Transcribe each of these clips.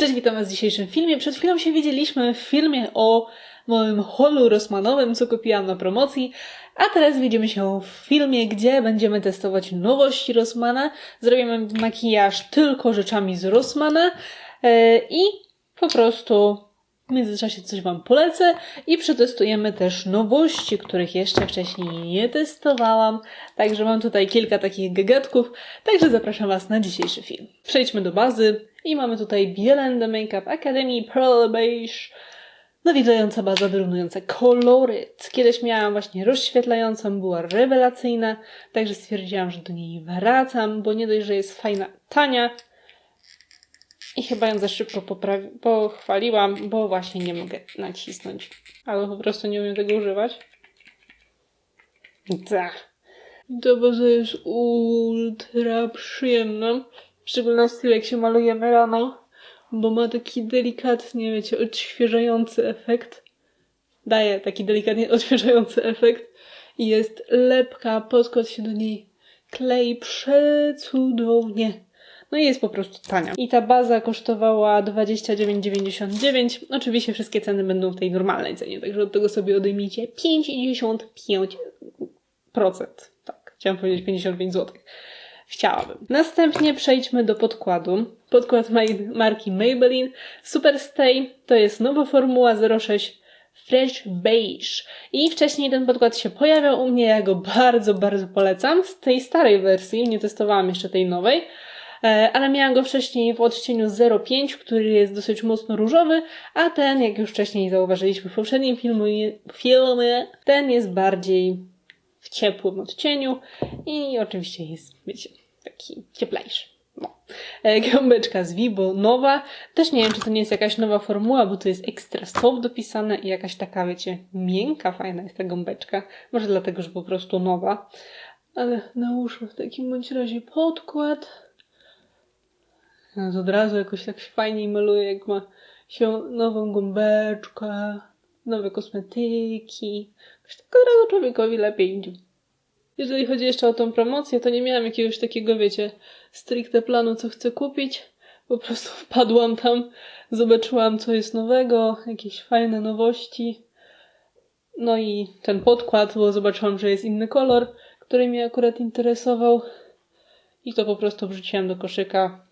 Cześć, witam Was w dzisiejszym filmie. Przed chwilą się widzieliśmy w filmie o moim holu Rossmanowym, co kupiłam na promocji, a teraz widzimy się w filmie, gdzie będziemy testować nowości Rossmana. Zrobimy makijaż tylko rzeczami z Rossmana e, i po prostu w międzyczasie coś Wam polecę i przetestujemy też nowości, których jeszcze wcześniej nie testowałam. Także mam tutaj kilka takich gagatków, także zapraszam Was na dzisiejszy film. Przejdźmy do bazy i mamy tutaj Beyond The Makeup Academy Pearl Beige. Nawiedzająca baza wyrównująca koloryt. Kiedyś miałam właśnie rozświetlającą, była rewelacyjna, także stwierdziłam, że do niej wracam, bo nie dość, że jest fajna, tania, i chyba ją za szybko pochwaliłam, bo właśnie nie mogę nacisnąć. Albo po prostu nie umiem tego używać. Tak. Ta baza jest ultra przyjemna. W szczególności jak się malujemy rano, bo ma taki delikatnie, wiecie, odświeżający efekt. Daje taki delikatnie odświeżający efekt. I jest lepka, podkład się do niej klei przecudownie. No i jest po prostu tania. I ta baza kosztowała 29,99. Oczywiście wszystkie ceny będą w tej normalnej cenie, także od tego sobie odejmijcie 55%. Tak, chciałam powiedzieć 55 zł. Chciałabym. Następnie przejdźmy do podkładu. Podkład marki Maybelline Superstay to jest nowa formuła 06 Fresh Beige. I wcześniej ten podkład się pojawiał u mnie, ja go bardzo, bardzo polecam. Z tej starej wersji, nie testowałam jeszcze tej nowej. E, ale miałam go wcześniej w odcieniu 05, który jest dosyć mocno różowy, a ten, jak już wcześniej zauważyliśmy w poprzednim filmie, filmie ten jest bardziej w ciepłym odcieniu i oczywiście jest, wiecie, taki cieplejszy. No. E, Gąbeczka z Vibo, nowa. Też nie wiem, czy to nie jest jakaś nowa formuła, bo to jest ekstra stop dopisane i jakaś taka, wiecie, miękka, fajna jest ta gąbeczka. Może dlatego, że po prostu nowa. Ale nałóżmy w takim bądź razie podkład. Więc od razu jakoś tak się fajniej maluje, jak ma się nową gąbeczkę, nowe kosmetyki. Od razu człowiekowi lepiej. Jeżeli chodzi jeszcze o tą promocję, to nie miałam jakiegoś takiego, wiecie, stricte planu, co chcę kupić. Po prostu wpadłam tam, zobaczyłam, co jest nowego, jakieś fajne nowości. No i ten podkład, bo zobaczyłam, że jest inny kolor, który mnie akurat interesował. I to po prostu wrzuciłam do koszyka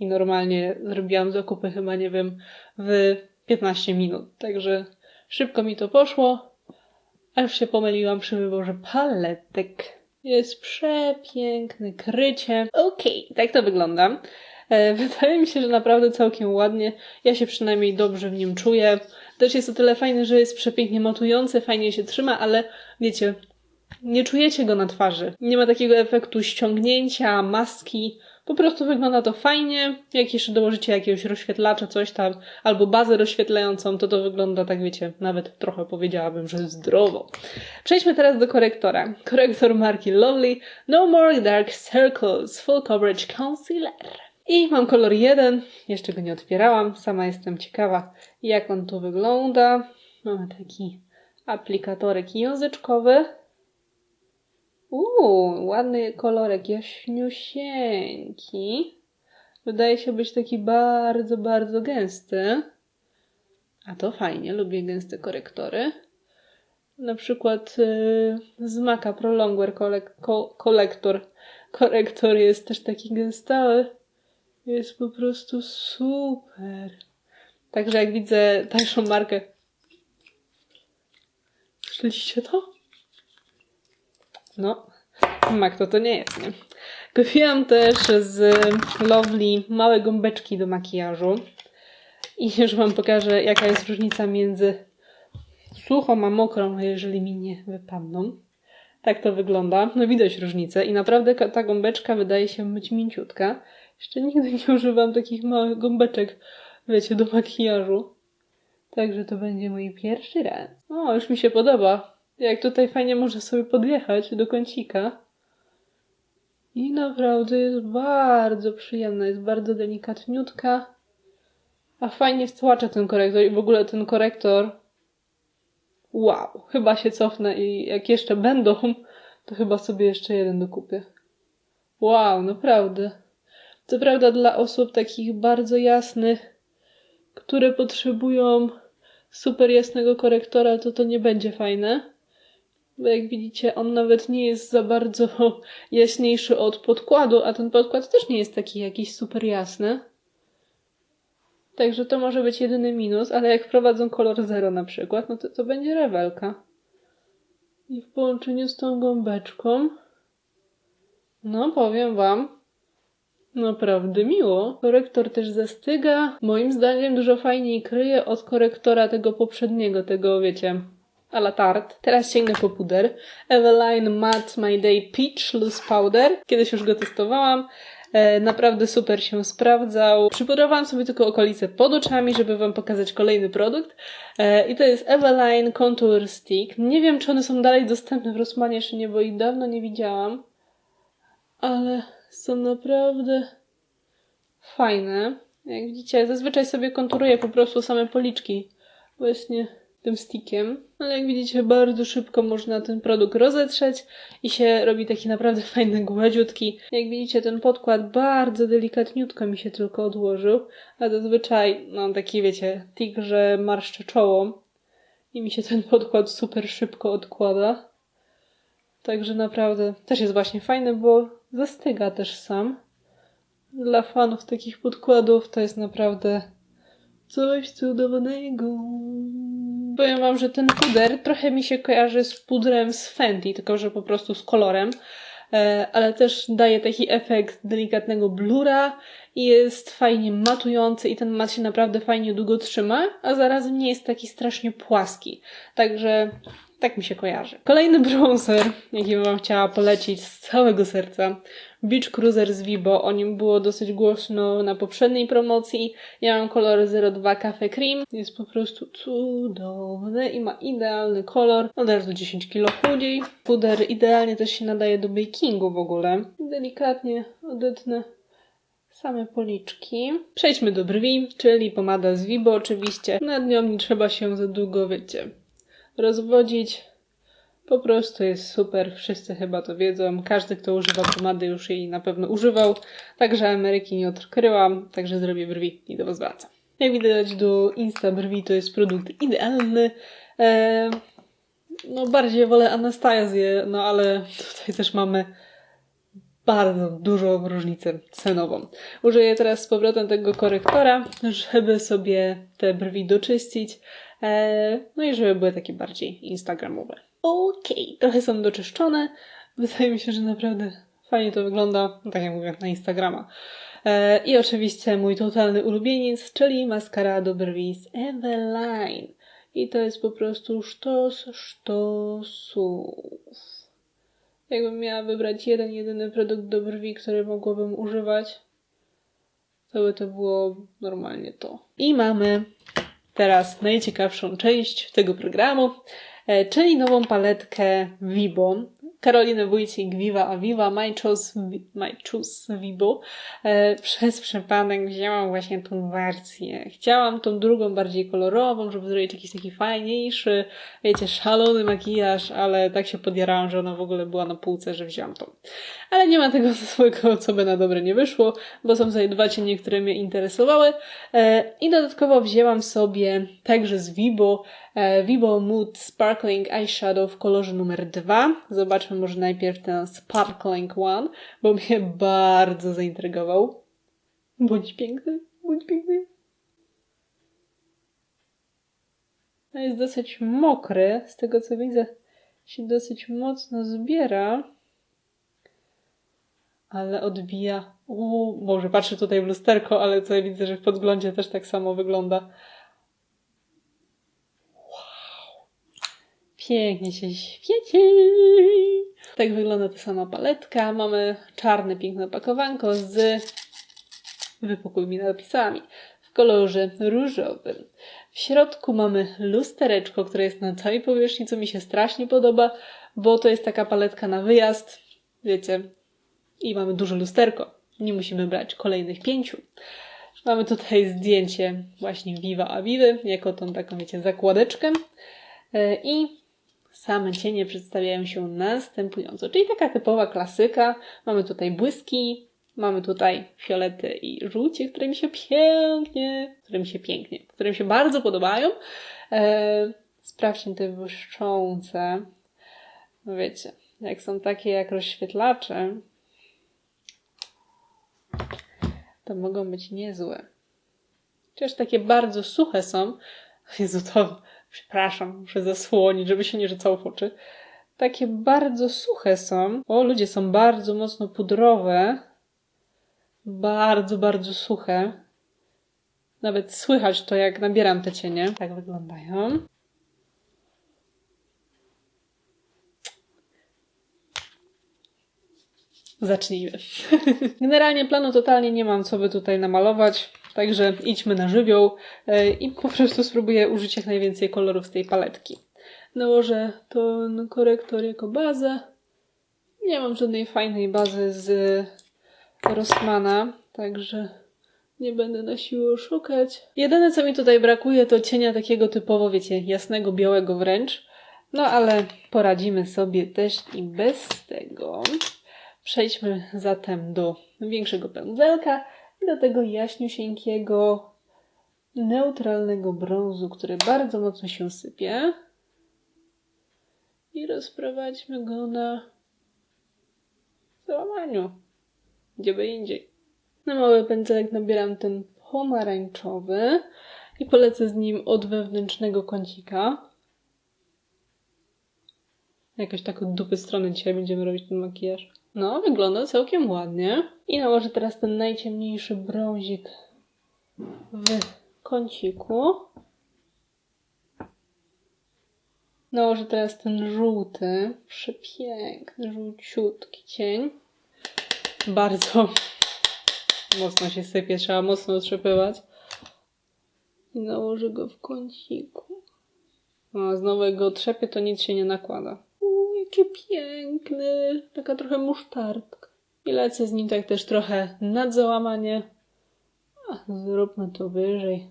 i normalnie zrobiłam zakupy chyba, nie wiem, w 15 minut. Także szybko mi to poszło, a już się pomyliłam przy wyborze paletek. Jest przepiękne krycie. Okej, tak to wygląda. E, Wydaje mi się, że naprawdę całkiem ładnie. Ja się przynajmniej dobrze w nim czuję. Też jest o tyle fajny, że jest przepięknie matujący, fajnie się trzyma, ale wiecie, nie czujecie go na twarzy. Nie ma takiego efektu ściągnięcia, maski. Po prostu wygląda to fajnie. Jak jeszcze dołożycie jakiegoś rozświetlacza, coś tam, albo bazę rozświetlającą, to to wygląda tak, wiecie, nawet trochę powiedziałabym, że zdrowo. Przejdźmy teraz do korektora. Korektor marki Lovely No More Dark Circles Full Coverage Concealer. I mam kolor 1, jeszcze go nie otwierałam, sama jestem ciekawa, jak on tu wygląda. Mamy taki aplikatorek języczkowy. Uuu, ładny kolorek, jaśniusieńki. Wydaje się być taki bardzo, bardzo gęsty. A to fajnie, lubię gęste korektory. Na przykład yy, z Maca Prolongwear kolektor. Korektor jest też taki gęstały. Jest po prostu super. Także jak widzę tańszą markę. Słyszeliście to? No, Mac to to nie jest, nie? Kupiłam też z Lovely małe gąbeczki do makijażu. I już wam pokażę, jaka jest różnica między suchą a mokrą, jeżeli mi nie wypadną. Tak to wygląda. No widać różnicę i naprawdę ta gąbeczka wydaje się być mięciutka. Jeszcze nigdy nie używam takich małych gąbeczek, wiecie, do makijażu. Także to będzie mój pierwszy raz. O, już mi się podoba. Jak tutaj fajnie można sobie podjechać do kącika. I naprawdę jest bardzo przyjemna, jest bardzo delikatniutka. A fajnie stłacza ten korektor i w ogóle ten korektor. Wow, chyba się cofnę i jak jeszcze będą, to chyba sobie jeszcze jeden dokupię. Wow, naprawdę. Co prawda dla osób takich bardzo jasnych które potrzebują super jasnego korektora, to to nie będzie fajne. Bo jak widzicie, on nawet nie jest za bardzo jaśniejszy od podkładu, a ten podkład też nie jest taki jakiś super jasny. Także to może być jedyny minus, ale jak wprowadzą kolor 0 na przykład, no to to będzie rewelka. I w połączeniu z tą gąbeczką, no powiem wam, naprawdę miło. Korektor też zastyga. Moim zdaniem dużo fajniej kryje od korektora tego poprzedniego, tego wiecie, a la tarte. Teraz sięgnę po puder. Eveline Matte My Day Peach Loose Powder. Kiedyś już go testowałam. E, naprawdę super się sprawdzał. Przypudrowałam sobie tylko okolice pod oczami, żeby Wam pokazać kolejny produkt. E, I to jest Eveline Contour Stick. Nie wiem, czy one są dalej dostępne w Rossmanie, czy nie, bo ich dawno nie widziałam. Ale są naprawdę fajne. Jak widzicie, zazwyczaj sobie konturuję po prostu same policzki. Właśnie tym stickiem. Ale jak widzicie, bardzo szybko można ten produkt rozetrzeć i się robi taki naprawdę fajny, gładziutki. Jak widzicie, ten podkład bardzo delikatniutko mi się tylko odłożył, a zazwyczaj mam taki, wiecie, tik, że marszczę czoło i mi się ten podkład super szybko odkłada. Także naprawdę też jest właśnie fajny, bo zastyga też sam. Dla fanów takich podkładów to jest naprawdę coś cudownego. Powiem wam, że ten puder trochę mi się kojarzy z pudrem z Fenty, tylko że po prostu z kolorem. E, ale też daje taki efekt delikatnego blura i jest fajnie matujący i ten mat się naprawdę fajnie długo trzyma, a zarazem nie jest taki strasznie płaski. Także tak mi się kojarzy. Kolejny bronzer, jaki wam chciała polecić z całego serca. Beach Cruiser z Vibo. O nim było dosyć głośno na poprzedniej promocji. Ja mam kolor 02 Cafe Cream. Jest po prostu cudowny i ma idealny kolor. Od razu 10 kg chudzi. Puder idealnie też się nadaje do bakingu w ogóle. Delikatnie odetnę same policzki. Przejdźmy do brwi, czyli pomada z Vibo oczywiście. Nad nią nie trzeba się za długo, wiecie, rozwodzić. Po prostu jest super, wszyscy chyba to wiedzą. Każdy, kto używa pomady, już jej na pewno używał. Także Ameryki nie odkryłam, także zrobię brwi i do Was wracam. Jak widać do Insta brwi to jest produkt idealny. Eee, no bardziej wolę Anastazję, no ale tutaj też mamy bardzo dużą różnicę cenową. Użyję teraz z powrotem tego korektora, żeby sobie te brwi doczyścić. Eee, no i żeby były takie bardziej instagramowe. Okej, okay. trochę są doczyszczone. Wydaje mi się, że naprawdę fajnie to wygląda, no tak jak mówię, na Instagrama. Eee, I oczywiście mój totalny ulubieniec, czyli maskara do brwi z Eveline. I to jest po prostu sztos sztosów. Jakbym miała wybrać jeden, jedyny produkt do brwi, który mogłabym używać, to by to było normalnie to. I mamy teraz najciekawszą część tego programu, e, czyli nową paletkę Vibo. Karoliny Wójcik, Viva Aviva, My Choose Vibo. E, przez przypadek wzięłam właśnie tą wersję. Chciałam tą drugą, bardziej kolorową, żeby zrobić jakiś taki fajniejszy, wiecie, szalony makijaż, ale tak się podjarałam, że ona w ogóle była na półce, że wzięłam tą. Ale nie ma tego swojego, co by na dobre nie wyszło, bo są tutaj dwa cienie, które mnie interesowały. E, I dodatkowo wzięłam sobie także z Vibo e, Vibo Mood Sparkling Eyeshadow w kolorze numer dwa. Zobaczmy może najpierw ten Sparkling One, bo mnie bardzo zaintrygował. Bądź piękny, bądź piękny. No jest dosyć mokry, z tego co widzę się dosyć mocno zbiera ale odbija. Uuu, może patrzę tutaj w lusterko, ale tutaj widzę, że w podglądzie też tak samo wygląda. Pięknie się świeci. Tak wygląda ta sama paletka. Mamy czarne, piękne opakowanko z wypukłymi napisami w kolorze różowym. W środku mamy lustereczko, które jest na całej powierzchni, co mi się strasznie podoba, bo to jest taka paletka na wyjazd. Wiecie, i mamy duże lusterko. Nie musimy brać kolejnych pięciu. Mamy tutaj zdjęcie właśnie Viva Aviwy, jako tą taką, wiecie, zakładeczkę. E, I same cienie przedstawiają się następująco. Czyli taka typowa klasyka. Mamy tutaj błyski, Mamy tutaj fiolety i żółcie, które mi się pięknie, które mi się pięknie, które mi się bardzo podobają. E, sprawdźmy te błyszczące. No wiecie, jak są takie jak rozświetlacze, to mogą być niezłe. Chociaż takie bardzo suche są. Jezu, to przepraszam, muszę zasłonić, żeby się nie rzucało w oczy. Takie bardzo suche są. O, ludzie są bardzo mocno pudrowe. Bardzo, bardzo suche. Nawet słychać to, jak nabieram te cienie. Tak wyglądają. Zacznijmy. Generalnie planu totalnie nie mam, co by tutaj namalować, także idźmy na żywioł e, i po prostu spróbuję użyć jak najwięcej kolorów z tej paletki. Nałożę ten korektor jako bazę. Nie mam żadnej fajnej bazy z Rossmana, także nie będę na siłę szukać. Jedyne, co mi tutaj brakuje, to cienia takiego typowo, wiecie, jasnego, białego wręcz. No ale poradzimy sobie też i bez tego. Przejdźmy zatem do większego pędzelka do tego jaśniusieńkiego, neutralnego brązu, który bardzo mocno się sypie. I rozprowadźmy go na załamaniu, gdzie by indziej. Na mały pędzelek nabieram ten pomarańczowy i polecę z nim od wewnętrznego kącika. Jakoś tak od dupy strony dzisiaj będziemy robić ten makijaż. No, wygląda całkiem ładnie. I nałożę teraz ten najciemniejszy brązik w kąciku. Nałożę teraz ten żółty, przepiękny, żółciutki cień. Bardzo mocno się sypie, trzeba mocno otrzepywać. I nałożę go w kąciku. A znowu jak go otrzepię, to nic się nie nakłada. Uuu, jaki piękny. Taka trochę musztardka. I lecę z nim tak też trochę nad załamanie. Zróbmy to wyżej.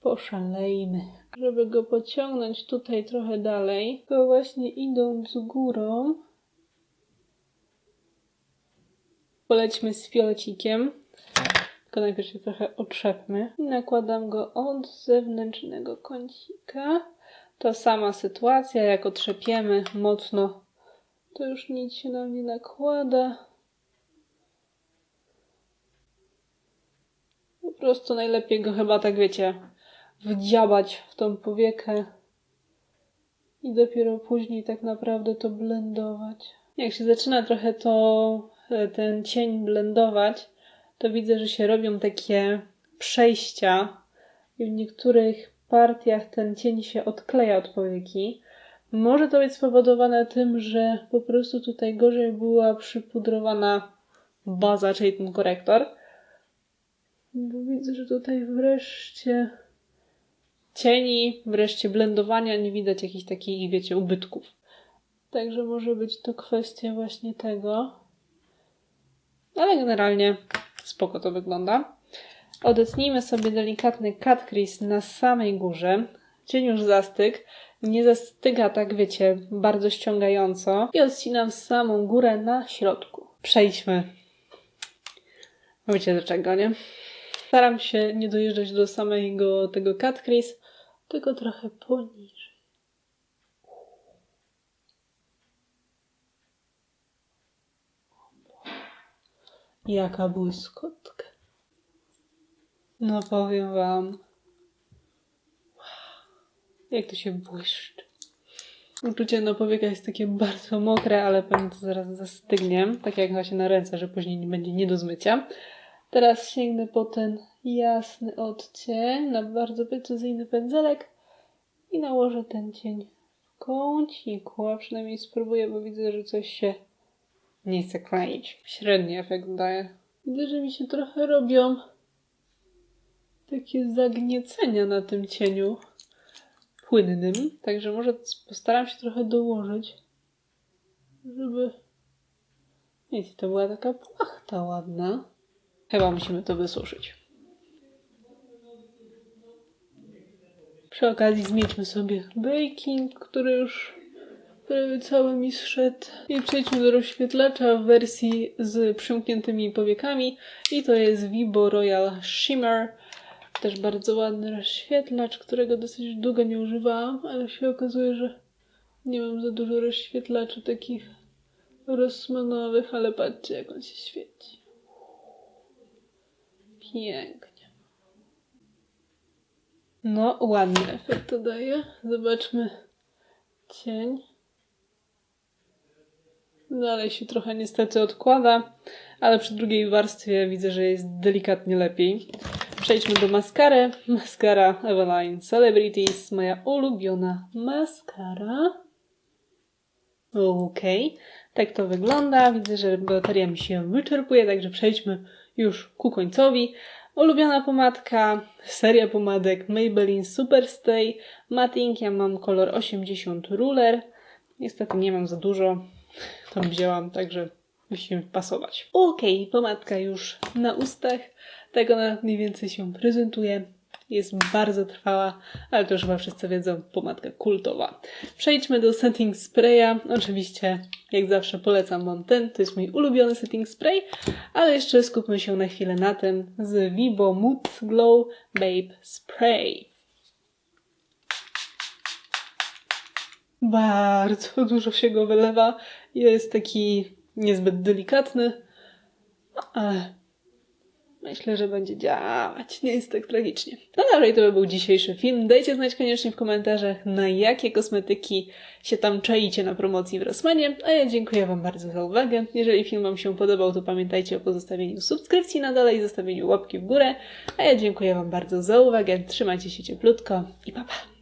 Poszalejmy. Żeby go pociągnąć tutaj trochę dalej, to właśnie idąc górą, polećmy z fiolecikiem. Tylko najpierw się trochę otrzepmy. I nakładam go od zewnętrznego kącika. To sama sytuacja, jak otrzepiemy mocno, to już nic się nam nie nakłada. Po prostu najlepiej go chyba tak wiecie, wdziabać w tą powiekę i dopiero później tak naprawdę to blendować. Jak się zaczyna trochę to, ten cień blendować, to widzę, że się robią takie przejścia i w niektórych partiach ten cień się odkleja od powieki. Może to być spowodowane tym, że po prostu tutaj gorzej była przypudrowana baza, czyli ten korektor. Bo widzę, że tutaj wreszcie cieni, wreszcie blendowania nie widać jakichś takich, wiecie, ubytków. Także może być to kwestia właśnie tego. Ale generalnie spoko to wygląda. Odetnijmy sobie delikatny cut crease na samej górze. Cień już zastyk. Nie zastyga tak, wiecie, bardzo ściągająco. I odcinam samą górę na środku. Przejdźmy. Wiecie do czego, nie? Staram się nie dojeżdżać do samego tego cut crease, tylko trochę poniżej. Jaka błyskotka. No powiem wam. Jak to się błyszczy. Uczucie na powiekach jest takie bardzo mokre, ale pewnie to zaraz zastygnie. Tak jak właśnie na ręce, że później nie będzie nie do zmycia. Teraz sięgnę po ten jasny odcień na bardzo precyzyjny pędzelek i nałożę ten cień w kąciku, a przynajmniej spróbuję, bo widzę, że coś się nie chce kleić. Średni efekt daje. Widzę, że mi się trochę robią takie zagniecenia na tym cieniu płynnym, także może postaram się trochę dołożyć, żeby wiecie, to była taka płachta ładna. Chyba musimy to wysuszyć. Przy okazji zmiećmy sobie baking, który już prawie cały mi zszedł. I przejdźmy do rozświetlacza w wersji z przymkniętymi powiekami. I to jest Vibo Royal Shimmer. Też bardzo ładny rozświetlacz, którego dosyć długo nie używałam, ale się okazuje, że nie mam za dużo rozświetlaczy takich rosmanowych, ale patrzcie jak on się świeci. Pięknie. No, ładny efekt to daje. Zobaczmy cień. Dalej się trochę niestety odkłada, ale przy drugiej warstwie widzę, że jest delikatnie lepiej. Przejdźmy do maskary. Maskara Eveline Celebrities, moja ulubiona maskara. Okej, tak to wygląda. Widzę, że bateria mi się wyczerpuje, także przejdźmy już ku końcowi. Ulubiona pomadka, seria pomadek Maybelline Superstay Matting. Ja mam kolor 80 Ruler. Niestety nie mam za dużo. To wzięłam, także musi mi pasować. Okej, pomadka już na ustach. Tak ona mniej więcej się prezentuje. Jest bardzo trwała, ale to już chyba wszyscy wiedzą, pomadka kultowa. Przejdźmy do setting spraya. Oczywiście, jak zawsze polecam Wam ten, to jest mój ulubiony setting spray, ale jeszcze skupmy się na chwilę na tym z Vibo Mood Glow Babe Spray. Bardzo dużo się go wylewa. Jest taki niezbyt delikatny, ale myślę, że będzie działać. Nie jest tak tragicznie. No dobra, i to by był dzisiejszy film. Dajcie znać koniecznie w komentarzach, na jakie kosmetyki się tam czaicie na promocji w Rossmanie. A ja dziękuję Wam bardzo za uwagę. Jeżeli film Wam się podobał, to pamiętajcie o pozostawieniu subskrypcji na dole i zostawieniu łapki w górę. A ja dziękuję Wam bardzo za uwagę. Trzymajcie się cieplutko i pa pa!